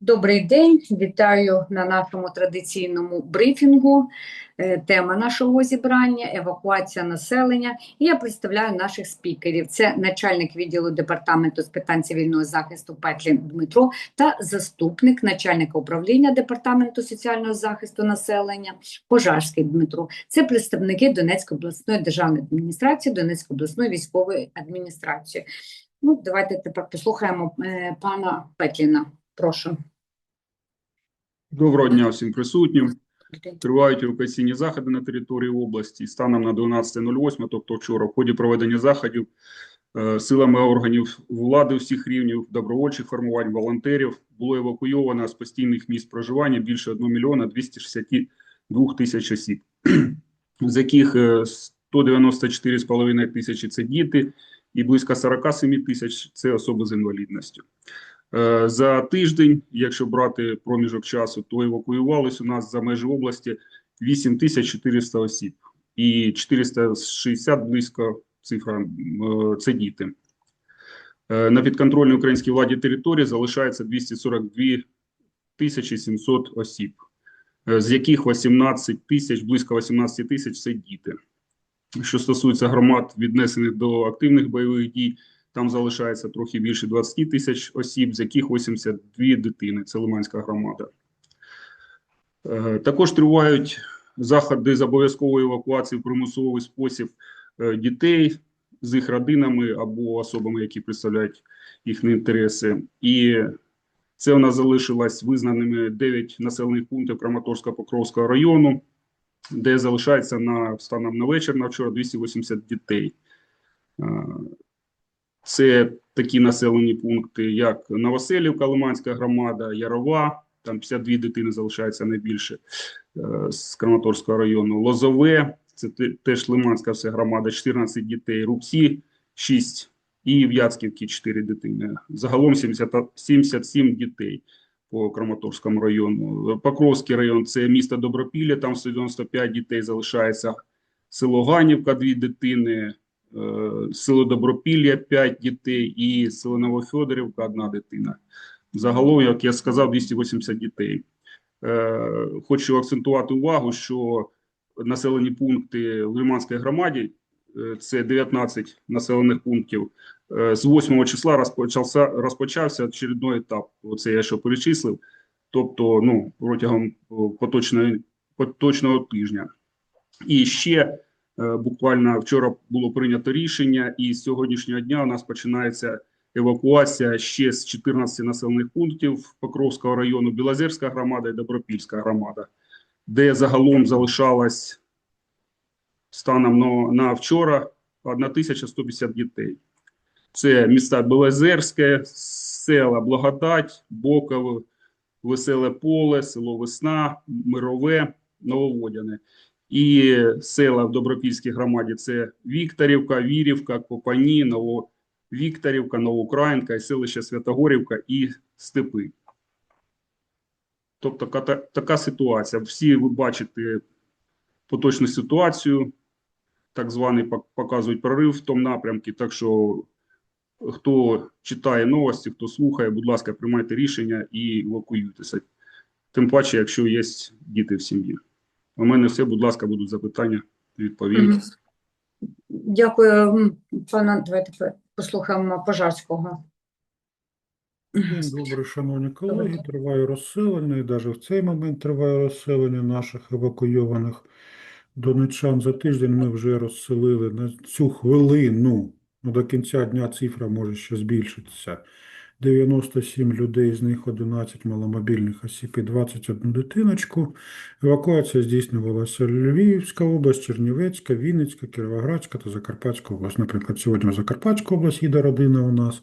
Добрий день, вітаю на нашому традиційному брифінгу. Е, Тема нашого зібрання евакуація населення. І я представляю наших спікерів. Це начальник відділу департаменту з питань цивільного захисту Петлін Дмитро та заступник начальника управління департаменту соціального захисту населення Пожарський Дмитро. Це представники Донецької обласної державної адміністрації, Донецької обласної військової адміністрації. Ну, давайте тепер послухаємо е, пана Петліна. Прошу. Доброго дня всім присутнім. Тривають евакуаційні заходи на території області. Станом на 12.08, тобто вчора, в ході проведення заходів е, силами органів влади всіх рівнів, добровольчих формувань, волонтерів було евакуйовано з постійних місць проживання більше 1 мільйона 262 тисяч осіб, з яких е, 194,5 тисячі – це діти і близько 47 тисяч – це особи з інвалідністю. Е, За тиждень, якщо брати проміжок часу, то евакуювалось у нас за межі області 8400 осіб і 460 близько цифра е, це діти. Е, На підконтрольній українській владі території залишається 242 тисячі 700 осіб, з яких 18 тисяч, близько 18 тисяч це діти. Що стосується громад, віднесених до активних бойових дій, там залишається трохи більше 20 тисяч осіб, з яких 82 дитини. Це Лиманська громада. Е, Також тривають заходи з обов'язкової евакуації в примусовий спосіб е, дітей з їх родинами або особами, які представляють їхні інтереси. І це у нас залишилось визнаними 9 населених пунктів Краматорсько-Покровського району, де залишається на станом на вечір на вчора 280 дітей. Це такі населені пункти, як Новоселівка, Лиманська громада, Ярова, там 52 дитини залишається найбільше е, з Краматорського району, Лозове, це теж Лиманська вся громада, 14 дітей, Рубці 6 і в Яцьківці 4 дитини. Загалом 70, 77 дітей по Краматорському району. Покровський район – це місто Добропілля, там 195 дітей залишається. Село Ганівка – 2 дитини, е, село Добропілля 5 дітей і село Новофьодорівка 1 дитина. Загалом, як я сказав, 280 дітей. Е, Хочу акцентувати увагу, що населені пункти в Лиманській громаді, е, це 19 населених пунктів, з 8 числа розпочався, розпочався очередний етап, оце я що перечислив, тобто ну, протягом поточної, поточного тижня. І ще Е, Буквально вчора було прийнято рішення, і з сьогоднішнього дня у нас починається евакуація ще з 14 населених пунктів Покровського району, Білозерська громада і Добропільська громада, де загалом залишалось станом на, на вчора 1150 дітей. Це міста Білозерське, села Благодать, Боково, Веселе Поле, село Весна, Мирове, Нововодяне. І села в Добропільській громаді це Вікторівка, Вірівка, Копані, Нововікторівка, Новоукраїнка, і селище Святогорівка і Степи. Тобто така, така ситуація. Всі ви бачите поточну ситуацію, так званий показують прорив в тому напрямку. Так що, хто читає новості, хто слухає, будь ласка, приймайте рішення і евакуюйтеся. Тим паче, якщо є діти в сім'ї. У мене все, будь ласка, будуть запитання, відповім. Дякую, м, пана. Давайте послухаємо Пожарського. Добрий, шановні колеги. Триває розселення, і навіть в цей момент триває розселення наших евакуйованих донечан. За тиждень ми вже розселили на цю хвилину, ну, до кінця дня цифра може ще збільшитися. 97 людей, з них 11 маломобільних осіб і 21 дитиночку. Евакуація здійснювалася Львівська область, Чернівецька, Вінницька, Кіровоградська та Закарпатська область. Наприклад, сьогодні в Закарпатську область їде родина у нас.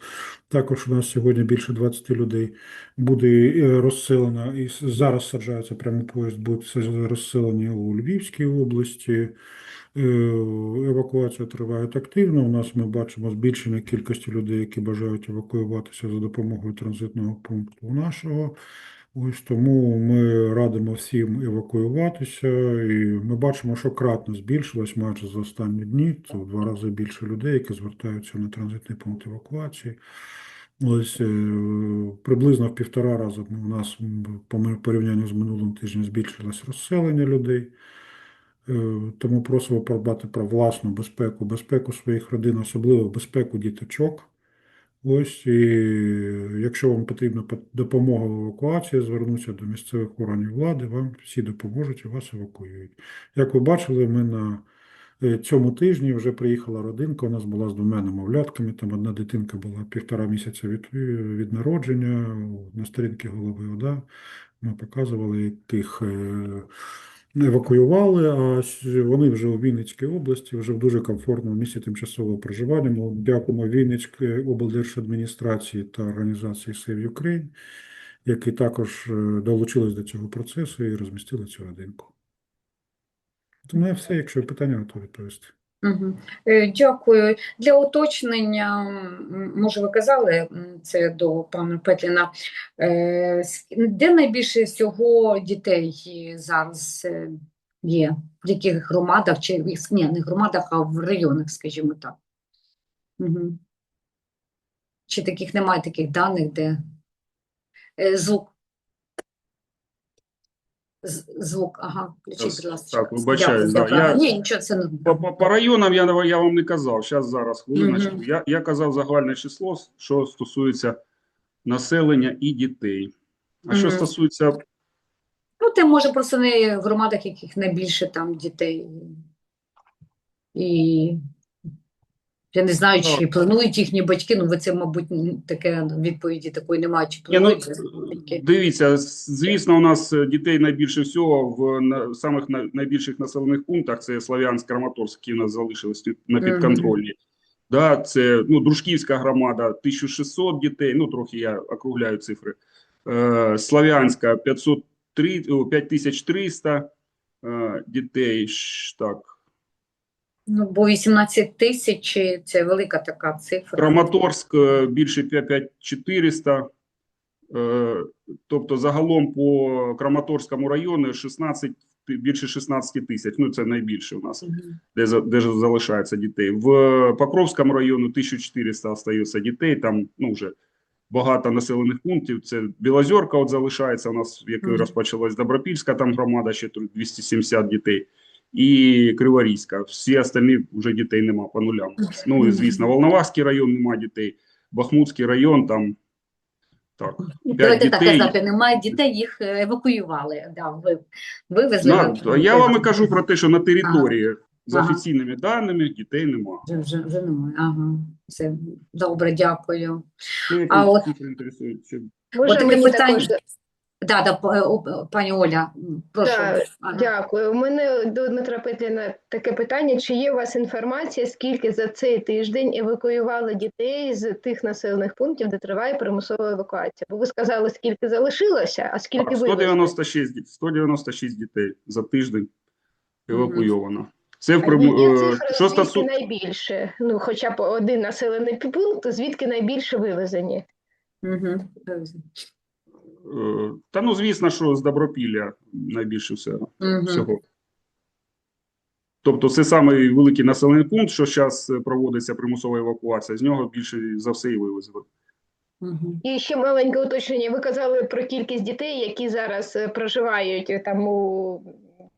Також у нас сьогодні більше 20 людей буде е, розселено. І зараз саджається прямо поїзд, будуть розселені у Львівській області. Е, Евакуація триває активно. У нас ми бачимо збільшення кількості людей, які бажають евакуюватися за допомогою транзитного пункту нашого. Ось тому ми радимо всім евакуюватися, і ми бачимо, що кратно збільшилось майже за останні дні. Це в два рази більше людей, які звертаються на транзитний пункт евакуації. Ось е, приблизно в півтора рази у нас по порівнянню з минулим тижнем збільшилось розселення людей. Е, Тому просимо подбати про власну безпеку, безпеку своїх родин, особливо безпеку діточок. Ось і якщо вам потрібна допомога в евакуації, звернуться до місцевих органів влади, вам всі допоможуть і вас евакуюють. Як ви бачили, ми на е, цьому тижні вже приїхала родинка. У нас була з двома немовлятками. Там одна дитинка була півтора місяця від, від народження. На сторінки голови ОДА ми показували, е, евакуювали, а вони вже у Вінницькій області, вже в дуже комфортному місці тимчасового проживання. Ми дякуємо Вінницькій облдержадміністрації та організації Save Ukraine, які також е, долучились до цього процесу і розмістили цю родинку. Тому все, якщо питання, готові відповісти. Е, Дякую. Для уточнення, може, ви казали це до пана Петліна, е, де найбільше всього дітей зараз е, є? В яких громадах, чи ні, не громадах, а в районах, скажімо так? Мгм. Чи таких немає таких даних, де звук? Звук, ага, включіть, будь ласка. Так, вибачаюсь, да, я- Ні, нічого, це не По, по, по районам я, я вам не казав. Зараз, зараз, хвилиночку. Мгм. Я, я казав загальне число, що стосується населення і дітей. А що стосується Ну, це може просто не в громадах, яких найбільше там дітей. І я не знаю, чи планують їхні батьки. Ну, ви це, мабуть, таке відповіді такої немає, чи Ні, ну, батьки. дивіться, звісно, у нас е, дітей найбільше всього в на, самих найбільших населених пунктах. Це Слов'янськ, Краматорськ, які у нас залишились на підконтрольні. Да, це ну, Дружківська громада 1600 дітей, ну трохи я округляю цифри. Е, Слов'янська 503, 5300 е, дітей. Так. Ну, бо 18 тисяч – це велика така цифра. Краматорськ е, більше 5400. Е, Тобто загалом по Краматорському району 16, більше 16 тисяч. Ну, це найбільше у нас, де, за- де ж залишається дітей. В Покровському району 1400 остається дітей. Там ну, вже багато населених пунктів. Це Білозерка от залишається у нас, в якої розпочалась Добропільська там громада, ще тут 270 дітей. І Криворізька. Всі остальні вже дітей нема по нулям. Ну і звісно, Волноваський район нема дітей, Бахмутський район там так. П'ять Давайте так казати, немає дітей, їх е, евакуювали. Да, ви, вивезли. На, ви- я вам і кажу про те, що на території з Ага. офіційними даними дітей нема. Вже, вже, вже немає. Ага, все, добре, дякую. Ну, А от-? Чи- Може, От мені питання. також Да, да, е, о, пані Оля, прошу. Ага. дякую. У мене до Дмитра Петліна таке питання: чи є у вас інформація, скільки за цей тиждень евакуювали дітей з тих населених пунктів, де триває примусова евакуація? Бо ви сказали, скільки залишилося, а скільки вивезли? 196, ді- 196 дітей за тиждень евакуйовано. Це в є е, цифра, Що звідки стосу... найбільше? Ну, хоча б один населений пункт, звідки найбільше вивезені? Мгм. Е, Та ну, звісно, що з Добропілля найбільше все, Мгм. всього. Тобто це самий великий населений пункт, що зараз проводиться примусова евакуація. З нього більше за все і вивезли. Мгм. І ще маленьке уточнення. Ви казали про кількість дітей, які зараз е, проживають е, там у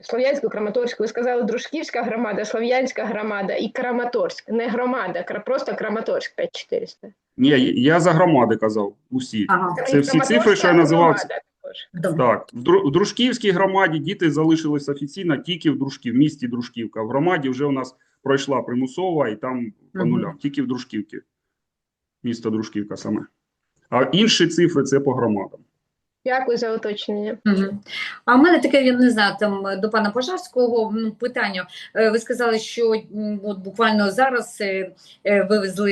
Слов'янську, Краматорську. Ви сказали Дружківська громада, Слов'янська громада і Краматорськ. Не громада, просто Краматорськ 5400. Ні, я за громади казав, усі. Ага, Це всі цифри, що я називав. також. Так, в Дру- Дружківській громаді діти залишились офіційно тільки в Дружків, в місті Дружківка. В громаді вже у нас пройшла примусова і там по нулям, тільки в Дружківці. Місто Дружківка саме. А інші цифри це по громадам. Дякую за уточнення. А в мене таке, я не знаю, там до пана Пожарського питання. Е, Ви сказали, що от буквально зараз е, е, вивезли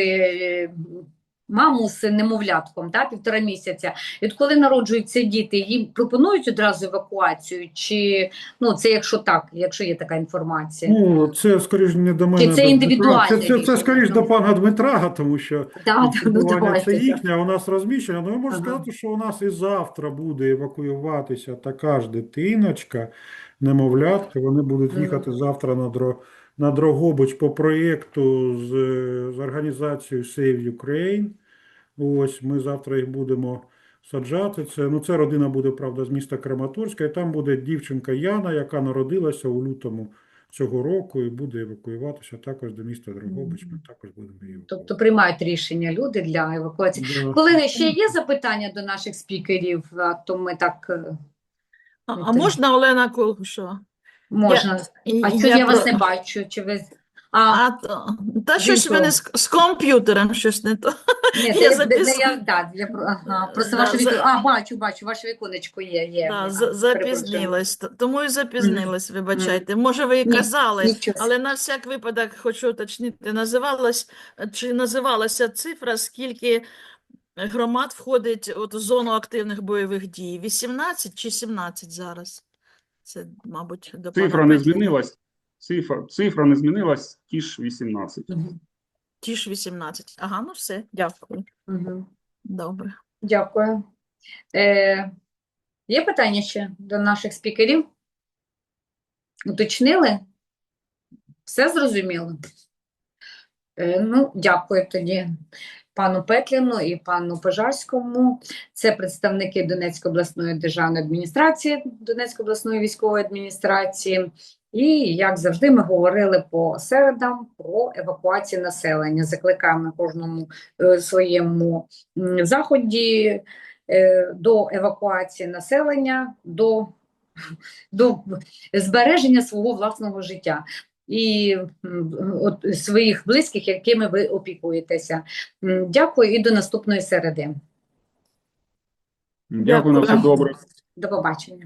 маму з немовлятком, та, півтора місяця. І от коли народжуються діти, їм пропонують одразу евакуацію? Чи ну це якщо так, якщо є така інформація? Ну, це скоріш не до мене. це до індивідуальне Це, це, це скоріш ну. до пана Дмитра, тому що Да, ну, давайте, це їхнє, у нас розміщення. Ну, я можу Ага. сказати, що у нас і завтра буде евакуюватися така ж дитиночка, немовлятка. Вони будуть їхати завтра на, Дро, на Дрогобич по проєкту з, з організацією Save Ukraine. Ось ми завтра їх будемо саджати. Це, ну, це родина буде, правда, з міста Краматорська, і там буде дівчинка Яна, яка народилася у лютому цього року і буде евакуюватися також до міста Дрогобич. Ми також будемо її Тобто приймають рішення люди для евакуації. Да. Коли ще є запитання до наших спікерів, то ми так е, А, а можна Олена Колгушова? Можна. І- А що я вас про- не бачу? Чи ви а, А, то, та щось в мене з, з комп'ютером щось не то. ні, я це, запис- це я, да, я про- ага, просто Да, ваше за- вікно. А, бачу, бачу, ваше віконечко є, є. Да, А, з- перепрошую. запізнилась, т- тому і запізнилась, вибачайте. Може, ви і Ні, казали, нічого. але на всяк випадок хочу уточнити, називалась, чи називалася цифра, скільки громад входить от, в зону активних бойових дій? 18 чи 17 зараз? Це, мабуть, до Цифра не змінилась. Цифра, цифра не змінилась, ті ж 18. Мгм, Ті ж 18. Ага, ну все, дякую. мгм. Добре. Дякую. Е, є питання ще до наших спікерів? Уточнили? Все зрозуміло? Е, ну, дякую тоді пану Петліну і пану Пожарському. Це представники Донецької обласної державної адміністрації, Донецької обласної військової адміністрації. І, як завжди, ми говорили по середам про евакуацію населення. Закликаємо кожному е, своєму заході е, до евакуації населення, до, до збереження свого власного життя і от, своїх близьких, якими ви опікуєтеся. Дякую і до наступної середи. Дякую на все добре. До побачення.